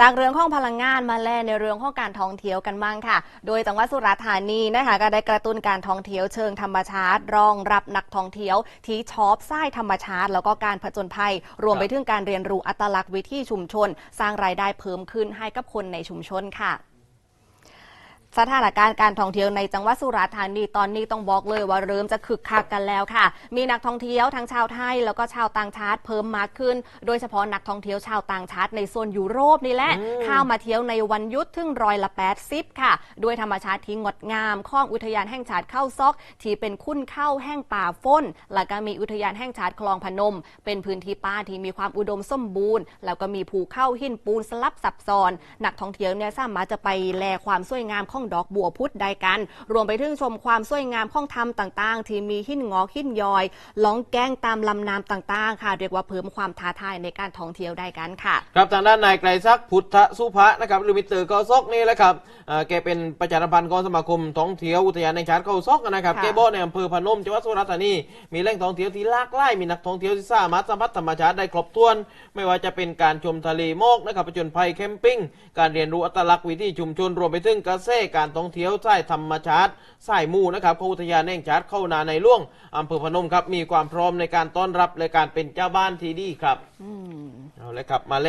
จากเรื่องของพลังงานมาแลในเรื่องของการท่องเที่ยวกันบ้างค่ะ โดยจังหวัดสุราษฎร์ธานีนะคะก็ได้กระตุ้นการท่องเที่ยวเชิงธรรมชาติ รองรับนักท่องเที่ยวที่ชอบสายธรรมชาติ แล้วก็การผจญภัย รวมไปถึงการเรียนรู้อัตลักษณ์วิถีชุมชน สร้างรายได้เพิ่มขึ้นให้กับคนในชุมชนค่ะ สถานการณ์การท่องเที่ยวในจังหวัดสุราษฎร์ธานีตอนนี้ต้องบอกเลยว่าเริ่มจะคึกคักกันแล้วค่ะ มีนักท่องเที่ยวทั้งชาวไทยแล้วก็ชาวต่างชาติเพิ่มมากขึ้น โดยเฉพาะนักท่องเที่ยวชาวต่างชาติในโซนยุโรปนี่แหละอืมเข้ามาเที่ยวในวันหยุดถึงร้อยละ80ค่ะ ด้วยธรรมชาติที่งดงามของอุทยานแห่งชาติเข้าซอก ที่เป็นคุ้นเข้าแห่งป่าฟ้น แล้วก็มีอุทยานแห่งชาติคลองพนม เป็นพื้นที่ป่าที่มีความอุดมสมบูรณ์ แล้วก็มีภูเข้าหินปูนสลับซับซ้อน นักท่องเที่ยวเนี่ยสามารถจะไปแลความสวยงามของดอกบัวพุธได้กัน รวมไปถึงชมความสวยงามของธรรมต่างๆ ที่มีหินงอกหินยอยล่องแก้งตามลำน้ำต่างๆ ค่ะ เรียกว่าเพิ่มความท้าทายในการท่องเที่ยวได้กันค่ะ ครับทางด้านนายไกรศักดิ์พุทธสุภะนะครับหรือมิสเตอร์เกาซอกนี่แหละครับอ่าแกเป็นประชาสัมพันธ์ของสมาคมท่องเที่ยวอุทยานแห่งชาติเกาซอกนะครับค่ะแกบอกในอำเภอพนมจังหวัดสุราษฎร์ธานีมีแหล่งท่องเที่ยวที่หลากหลายมีนักท่องเที่ยวที่สามารถสัมผัสธรรมชาติได้ครบถ้วน ไม่ว่าจะเป็นการชมทะเลหมอกนะครับผจญภัยแคมปิ้งการเรียนรู้อัตลักษณ์วิถีชุมชนรวมไปถึงเกษตรการท่องเที่ยวสายธรรมชาติสายหมู่นะครับของอุทยานแห่งชาติเข้านาในหล่วงอำเภอพนมครับมีความพร้อมในการต้อนรับและการเป็นเจ้าบ้านที่ดีครับเอาเลยครับมาเล